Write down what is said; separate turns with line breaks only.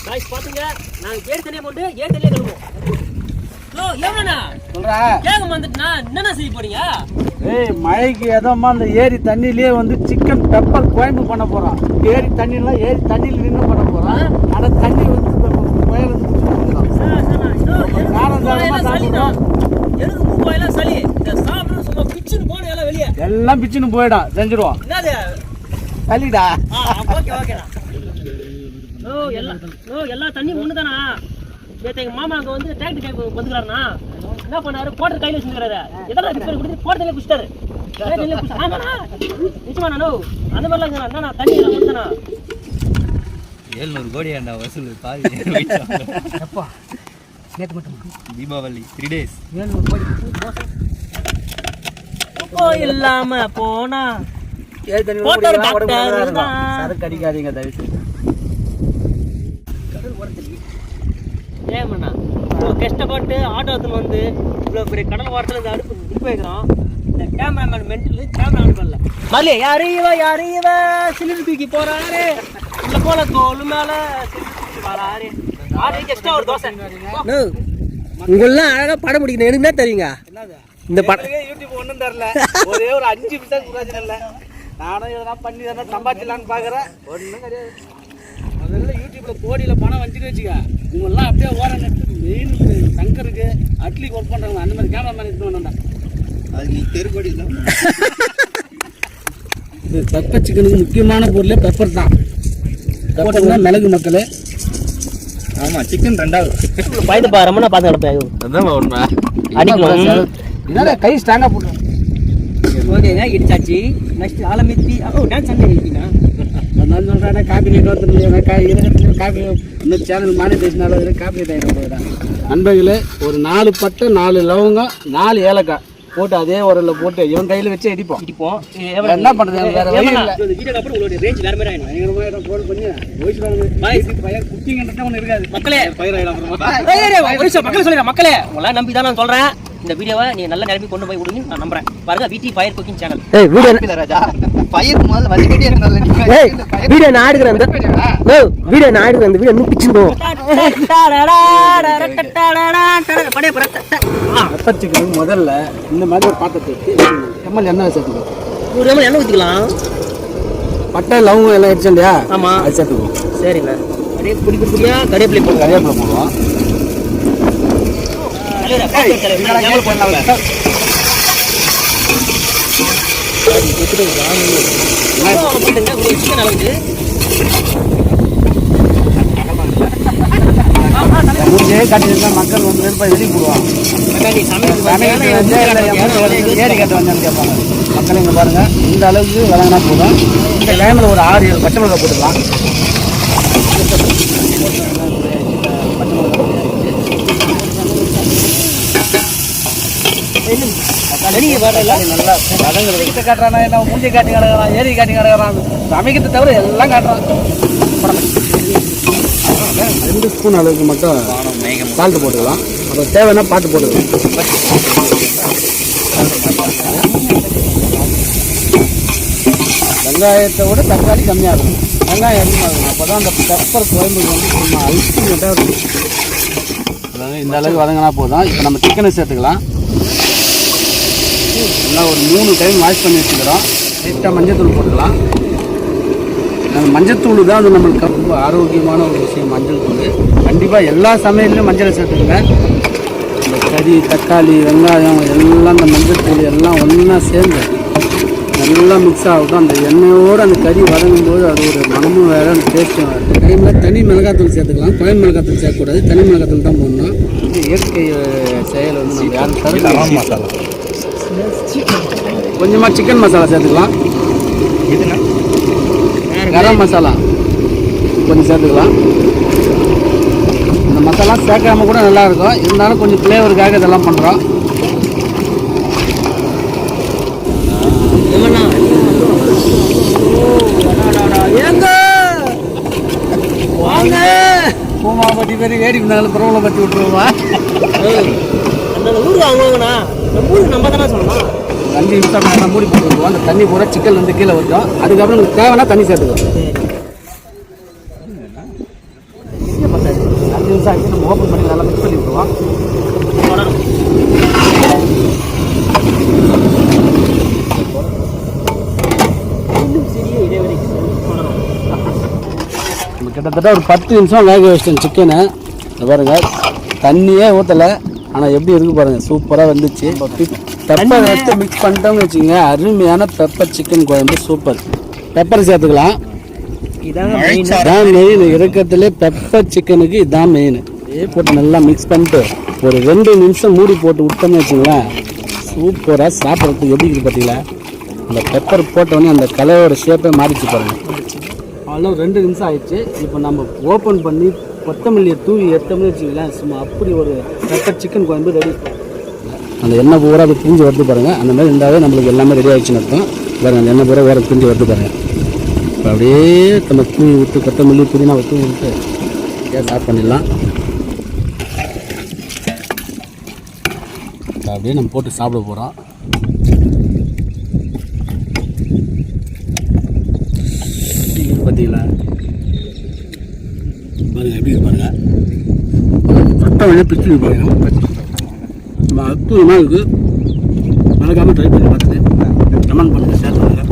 Guys பாத்துங்க நாங்க ஏறு தண்ணியை போட்டு ஏறு தண்ணியை கழுவோம் ஓ எவ்வளோண்ணா
சொல்றா
ஏகம் வந்துட்டுனா என்னண்ணா செய்ய போறீங்க
ஏய் மழைக்கு எதோமா அந்த ஏரி தண்ணியிலே வந்து சிக்கன் பெப்பர் குழம்பு பண்ண போறோம் ஏரி தண்ணிலாம் ஏரி தண்ணியில் நின்று பண்ண போறோம் ஆனா தண்ணி வந்து புயல் வந்து குடிச்சிட்டு போயிடும்.
எனக்கு
காரம்
சளி இந்த சாப்பிடணும் சும்மா பிச்சுன்னு போன எல்லாம் வெளியே
எல்லாம் பிச்சுன்னு போயிடும் செஞ்சிருவோம்
என்னது
சளிடா
ஆ ஓகே ஓகேண்ணா ஓ எல்லாம் ஓ எல்லா தண்ணியும் ஒன்று தானா நேற்று எங்கள் மாமா அங்கே வந்து டிராக்டர் கேட்க வந்துக்கிறாருண்ணா. என்ன பண்ணாரு? போட்டர் கையில் வச்சுக்கிறாரு எதனா பிக்சர் கொடுத்து போட்டர் கையில் குடிச்சிட்டாரு ஆமாண்ணா. நிச்சயமாண்ணா நோ. அந்த மாதிரிலாம் இல்லைண்ணா. என்னண்ணா தண்ணி எல்லாம்
ஏழ்நூறு கோடி அண்ணா வசூல் பாதி
எப்பா? நேற்று மட்டும்?
தீபாவளி த்ரீ டேஸ்
ஏழ்நூறு கோடி
ஓ இல்லாம போனா.
சரக்கு அடிக்காதீங்க தயவு செய்து
ஏமண்ணா இவ்வளோ கஷ்டப்பட்டு ஆட்டோ எடுத்துன்னு வந்து இவ்வளோ பெரிய கடல் வாரத்தில் இந்த அடுப்பு நிற்ப வைக்கிறோம். இந்த கேமராமேன் மென்டல் கேமரா ஆன் பண்ணல மல்லி யாரு இவ? யாரு இவ? சிலிண்டர் தூக்கி போறாரு. உள்ள போல தோல் மேல வராரு. ஆடு எக்ஸ்ட்ரா ஒரு தோசை.
உங்களெல்லாம் அழகா படம் பிடிக்கணும். எனக்கு என்ன தெரியுங்க? இந்த படம்
யூடியூப் ஒன்றும் தரல. ஒரே ஒரு அஞ்சு நிமிஷம் பிரயோஜனம் இல்லை. நானும் எதனா பண்ணி தானே சம்பாதிச்சலான்னு பார்க்குறேன் ஒன்றும் கிடையாது. முதல்ல யூடியூப்ல கோடியில் பணம் வந்துட்டு வச்சுக்க இவங்கெல்லாம் அப்படியே ஓரம் நட்டு மெயின் சங்கருக்கு அட்லிக்கு ஒர்க் பண்ணுறாங்க அந்த மாதிரி கேமராமேன் எடுத்து வேண்டாம்டா
அது நீ தான்
இது பெப்பர் சிக்கனுக்கு முக்கியமான பொருளே பெப்பர் தான். பெப்பர் தான் மிளகு மக்களே.
ஆமா சிக்கன் ரெண்டாவது.
பயந்து பா ரமணா பார்த்து கிடப்பேன்.
அதான் உண்மை.
அடிக்கலாம்
இதான் கை ஸ்ட்ராங்காக போட்டு
ஓகேங்க இடிச்சாச்சு. நெக்ஸ்ட் ஆலமித்தி. ஓ டான்ஸ் அங்கே இருக்கீங்க
நான் சொல்கிறேன் காப்பி ரேட் வந்து காப்பி இன்னும் சேனல் மானிட்டேஷனால காப்பி ரேட் ஆகிடும் போயிடா நண்பர்களே ஒரு நாலு பட்டை நாலு லவங்கம் நாலு ஏலக்காய். போட்டு அதே உரல்ல போட்டு இவன் கையில் வச்சு இடிப்போம்.
இடிப்போம்.
என்ன பண்றது? வேற வழி இல்ல.
இந்த அப்புறம் உங்களுடைய ரேஞ்ச் வேற மாதிரி ஆயிடும்.
பயங்கரமாக ரோல் பண்ணி வயசு பையன் குக்கிங்கன்றத ஒன்று இருக்காது.
மக்களே.
பயிர் ஆகிடும்
மக்களே மக்களே. உங்களை நம்பி தான் நான் சொல்றேன். இந்த வீடியோவை நீ நல்ல நிரம்பி கொண்டு போய் விடுங்க நான் நம்புறேன். பாருங்க விடி ஃபயர் குக்கிங் சேனல்
ஏய் வீடியோ
இல்ல ராஜா. பயிர் முதல்ல வச்சுக்கிட்டே இருந்தால
ஏய் வீடியோ நான் எடுக்கிறேன் இந்த ஏய், வீடியோ நான் எடுக்கிறேன் இந்த வீடியோ இன்னும் பிச்சு
சிக்கன் முதல்ல இந்த மாதிரி ஒரு பாத்திரத்தை வச்சு எம்எல் எண்ணெய்
ஒரு எம்எல் எண்ணெய் ஊற்றிக்கலாம்
பட்டை லவங்கம் எல்லாம் அடிச்சோம் இல்லையா
ஆமா.
அது சேர்த்துக்குவோம்
சரிண்ணா. அப்படியே கறிவேப்பிலை போடுங்க
கறிவேப்பிலை போடுவோம்
தலைவரே, பாத்து தலைவரே. ஞாபகம் பண்ணல. வெங்காயம் போட்டுங்க, ஒரு சிக்கன் அளவுக்கு.
மூஞ்சே காட்டியிருந்தா மக்கள் வந்து வெறுப்பா வெளியே போடுவாங்க ஏரி கட்ட வந்தான்னு கேட்பாங்க மக்கள் இங்கே பாருங்க. இந்த அளவுக்கு வழங்கினா போதும். இந்த டைமில் ஒரு ஆறு ஏழு பச்சை மிளகா போட்டுக்கலாம்.
வெளியே வரல.
நல்லா வதங்குறது கிட்ட காட்டுறானா என்ன? மூஞ்சி காட்டி கிடக்குறான் ஏரி காட்டி கிடக்குறான். சமைக்கிறத தவிர எல்லாம் காட்டுறான். ரெண்டு ஸ்பூன் அளவுக்கு மட்டும் சால்ட் போட்டுக்கலாம். அப்புறம் தேவைன்னா பார்த்து போட்டுக்கலாம். வெங்காயத்தை விட தக்காளி கம்மியாக இருக்கும். வெங்காயம் அதிகமாக இருக்கும். அப்போ தான் அந்த பெப்பர் குழம்பு வந்து நம்ம அல்டிமேட்டாக இருக்கும். இந்த அளவுக்கு வதங்கினா போதும். இப்போ நம்ம சிக்கனை சேர்த்துக்கலாம். நல்லா ஒரு மூணு டைம் வாஷ் பண்ணி வச்சுக்கிறோம். லைட்டாக மஞ்சத்தூள் போட்டுக்கலாம். அந்த மஞ்சத்தூள் தான் அது நம்மளுக்கு ரொம்ப ஆரோக்கியமான ஒரு விஷயம் மஞ்சள் தூள். கண்டிப்பாக எல்லா சமையல்லையும் மஞ்சளை சேர்த்துக்கங்க. இந்த கறி தக்காளி வெங்காயம் எல்லாம் அந்த மஞ்சத்தூள் எல்லாம் ஒன்றா சேர்ந்து நல்லா மிக்ஸ் ஆகட்டும். அந்த எண்ணெயோடு அந்த கறி வதங்கும்போது அது ஒரு மனமும் வேறு அந்த டேஸ்ட்டும் வேறு. டைமில் தனி மிளகாத்தூள் சேர்த்துக்கலாம். குழம்பு மிளகாத்தூள் சேர்க்கக்கூடாது. தனி மிளகாத்தூள் தான் போடணும். இயற்கை செயல் வந்து நம்ம யாரும் தடுக்க
மசாலா.
கொஞ்சமாக சிக்கன் மசாலா சேர்த்துக்கலாம். கரம் மசாலா கொஞ்சம் சேர்த்துக்கலாம். இந்த மசாலா சேர்க்காம கூட நல்லா இருக்கும். இருந்தாலும் கொஞ்சம் ஃப்ளேவருக்காக இதெல்லாம் பண்ணுறோம் பூமா பற்றி பேர் வேடி இருந்தாலும் பிரபலம் பற்றி விட்டுருவோமா?
ஊருக்கு வாங்குவாங்கண்ணா. மூடி நம்ம தானே சொல்லணும்?
தண்ணி யூஸ் மூடி போட்டுருவோம் அந்த தண்ணி பூரா சிக்கன் வந்து கீழே வரும் அதுக்கப்புறம் உங்களுக்கு தேவைன்னா தண்ணி சேர்த்துக்கோ அஞ்சு நிமிஷம் ஆகிட்டு நம்ம ஓப்பன் பண்ணி நல்லா மிக்ஸ் பண்ணி விட்டுருவோம். கிட்டத்தட்ட ஒரு பத்து நிமிஷம் வேக வச்சிட்டேன் சிக்கனு பாருங்கள் தண்ணியே ஊற்றலை ஆனால் எப்படி இருக்கு பாருங்க சூப்பராக வந்துச்சு. பெப்பர் எடுத்து மிக்ஸ் பண்ணிட்டோம்னு வச்சுக்கோங்க அருமையான பெப்பர் சிக்கன் குழம்பு சூப்பர். பெப்பர் சேர்த்துக்கலாம். இதான் மெயின் இருக்கிறதுலே பெப்பர் சிக்கனுக்கு இதான் மெயின் இதே போட்டு நல்லா மிக்ஸ் பண்ணிட்டு ஒரு ரெண்டு நிமிஷம் மூடி போட்டு விட்டோம்னு வச்சுங்களேன் சூப்பராக சாப்பிட்றதுக்கு எப்படி இருக்குது பார்த்தீங்களா அந்த பெப்பர் போட்டோடனே அந்த கலையோட ஷேப்பே மாறிச்சு பாருங்க. அவ்வளோ ரெண்டு நிமிஷம் ஆயிடுச்சு. இப்போ நம்ம ஓப்பன் பண்ணி கொத்தமல்லியை தூவி எடுத்தோம்னு வச்சுக்கலாம் சும்மா அப்படி ஒரு பெப்பர் சிக்கன் குழம்பு ரெடி அந்த எண்ணெய் பூரா அது பிரிஞ்சு வருது பாருங்கள் அந்த மாதிரி இருந்தாவே நம்மளுக்கு எல்லாமே ரெடி ஆகிடுச்சுன்னு அர்த்தம். பாருங்கள் அந்த எண்ணெய் பூரா வேறு பிரிஞ்சு வருது பாருங்கள் இப்போ அப்படியே நம்ம தூவி விட்டு கொத்தமல்லி புதினா தூவி விட்டு கேஸ் ஆஃப் பண்ணிடலாம். அப்படியே நம்ம போட்டு சாப்பிட போகிறோம் பாருங்கள் எப்படி பாருங்கள் பாருங்க. சட்டம் வெளியே பிச்சு பாருங்க நம்ம அற்புதமாக இருக்குது மறக்காமல் ட்ரை பண்ணி பார்த்துட்டு கமெண்ட் பண்ணுங்கள் ஷேர் பண்ணுங்கள்